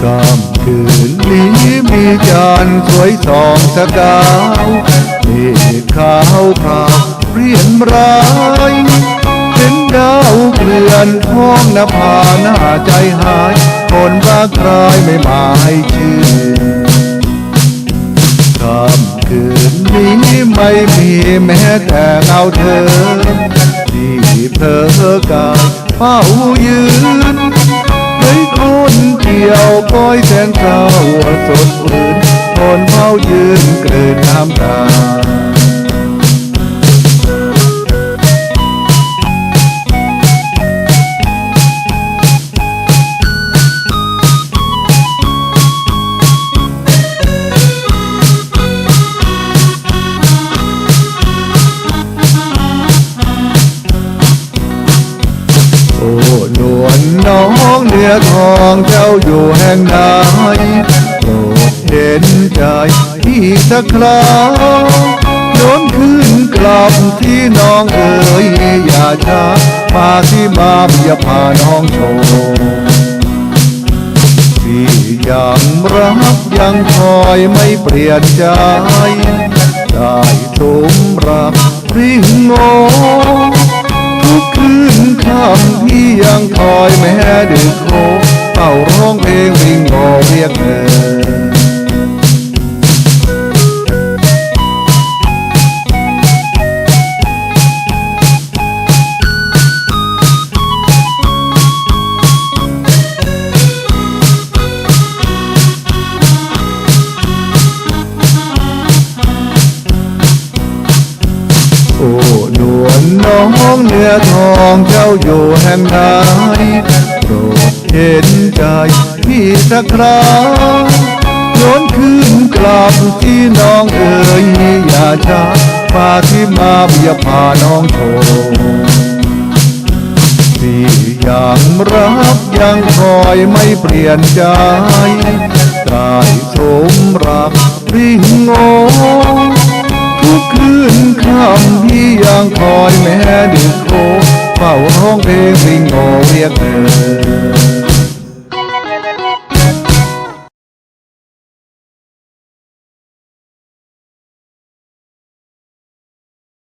ค่ำคืนนี้มีจันสวยสองสกาวเมฆขาวขาวเรียนร้ายเห็นดาวเกลื่อนท้องนภาหน้าใจหาย คนบ้าคลายไม่มาให้ชื่นำคืนนี้ไม่มีแม้แต่เงาเธอ ที่เธอกายเฝ้ายืนไม่คนเกี่ยวก้อยแสนเศร้าสดอื่นคนเฝ้ายืนเกิดน้ำตา นน้องเนื้อทองเจ้าอยู่แห่งไหนโปรดเห็นใจพี่สักคราวโน้นคืนกลับที่น้องเอ๋ยอย่าช้ามาที่มาอย่าพาน้องโชว์พี่ยังรักยังคอยไม่เปลี่ยนใจ ได้สมรับริงโงทุกคืนค่ำพี่ยังคอย แม้ดึกโคเฝ้าร้องเพลงวิ่งงอเรียกเธอ นน้องเนื้อทองเจ้าอยู่แห่งไหนโปรดเห็นใจพี่สักคราวโน้นคืนกลับที่น้องเอ๋ยอย่าช้ามาที่มาอย่าพาน้องโชพี่ยังรักยังคอยไม่เปลี่ยนใจได้ อย